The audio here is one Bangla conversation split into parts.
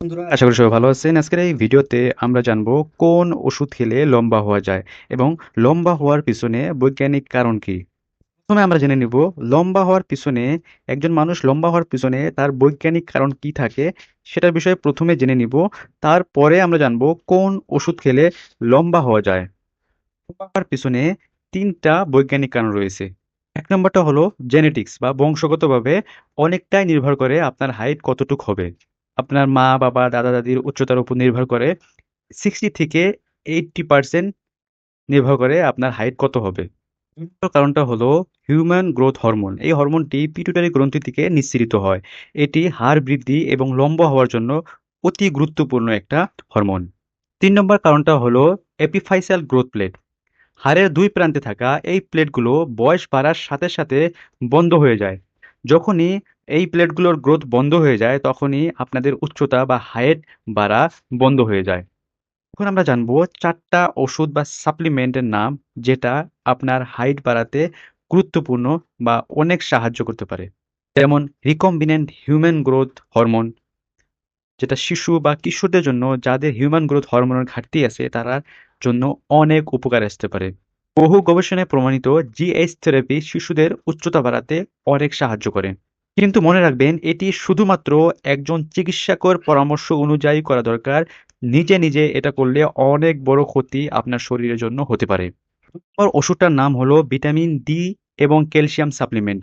বন্ধুরা, আশা করি সবাই ভালো আছেন। আজকের এই ভিডিওতে আমরা জানব কোন ওষুধ খেলে লম্বা হওয়া যায় এবং লম্বা হওয়ার পিছনে বৈজ্ঞানিক কারণ কি। প্রথমে আমরা জেনে নিব, লম্বা হওয়ার পিছনে, একজন মানুষ লম্বা হওয়ার পিছনে তার বৈজ্ঞানিক কারণ কি থাকে সেটার বিষয়ে প্রথমে জেনে নিব, তারপরে আমরা জানব কোন ওষুধ খেলে লম্বা হওয়া যায়। লম্বা হওয়ার পিছনে তিনটা বৈজ্ঞানিক কারণ রয়েছে। এক নম্বরটা হলো জেনেটিক্স বা বংশগতভাবে অনেকটাই নির্ভর করে আপনার হাইট কতটুক হবে। আপনার মা, বাবা, দাদা, দাদির উচ্চতার উপর নির্ভর করে সিক্সটি থেকে এইটটি পার্সেন্ট নির্ভর করে আপনার হাইট কত হবে। কারণটা হলো হিউম্যান গ্রোথ হরমোন এই হরমোনটি পিটুটারি গ্রন্থি থেকে নিঃসৃত হয়। এটি হাড় বৃদ্ধি এবং লম্বা হওয়ার জন্য অতি গুরুত্বপূর্ণ একটা হরমোন তিন নম্বর কারণটা হলো এপিফাইসাল গ্রোথ প্লেট হাড়ের দুই প্রান্তে থাকা এই প্লেটগুলো বয়স বাড়ার সাথে সাথে বন্ধ হয়ে যায়। যখনই এই প্লেটগুলোর গ্রোথ বন্ধ হয়ে যায়, তখনই আপনাদের উচ্চতা বা হাইট বাড়া বন্ধ হয়ে যায়। এখন আমরা জানব চারটা ওষুধ বা সাপ্লিমেন্টের নাম, যেটা আপনার হাইট বাড়াতে গুরুত্বপূর্ণ বা অনেক সাহায্য করতে পারে। যেমন রিকম্বিনেন্ট হিউম্যান গ্রোথ হরমোন, যেটা শিশু বা কিশোরদের জন্য, যাদের হিউম্যান গ্রোথ হরমোনের ঘাটতি আছে, তার জন্য অনেক উপকার আসতে পারে। বহু গবেষণায় প্রমাণিত জিএইচ থেরাপি শিশুদের উচ্চতা বাড়াতে অনেক সাহায্য করে। কিন্তু মনে রাখবেন, এটি শুধুমাত্র একজন চিকিৎসকের পরামর্শ অনুযায়ী করা দরকার। নিজে নিজে এটা করলে অনেক বড় ক্ষতি আপনার শরীরের জন্য হতে পারে। ওষুধটার নাম হলো ভিটামিন ডি এবং ক্যালসিয়াম সাপ্লিমেন্ট।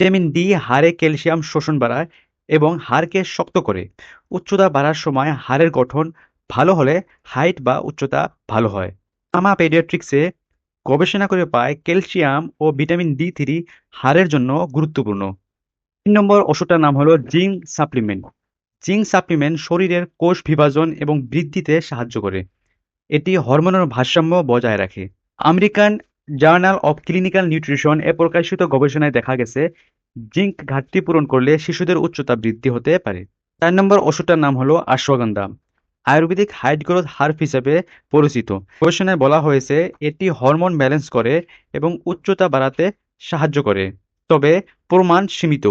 ভিটামিন ডি হাড়ে ক্যালসিয়াম শোষণ বাড়ায় এবং হাড়কে শক্ত করে। উচ্চতা বাড়ার সময় হাড়ের গঠন ভালো হলে হাইট বা উচ্চতা ভালো হয়। আমা পেডিয়াট্রিক্সে গবেষণা করে পায় ক্যালসিয়াম ও ভিটামিন ডি থ্রি হাড়ের জন্য গুরুত্বপূর্ণ। তিন নম্বর ওষুধটার নাম হলো জিঙ্ক সাপ্লিমেন্ট। জিঙ্ক সাপ্লিমেন্ট শরীরের কোষ বিভাজন এবং বৃদ্ধিতে সাহায্য করে। এটি হরমোনের ভারসাম্য বজায় রাখে। American journal of clinical nutrition এ প্রকাশিত গবেষণায় দেখা গেছে, জিঙ্ক ঘাটতি পূরণ করলে শিশুদের উচ্চতা বৃদ্ধি হতে পারে। চার নম্বর ওষুধটার নাম হলো ashwagandha Ayurvedic height growth herb হিসেবে পরিচিত। গবেষণায় বলা হয়েছে, এটি হরমোন ব্যালেন্স করে এবং উচ্চতা বাড়াতে সাহায্য করে, তবে প্রমাণ সীমিত।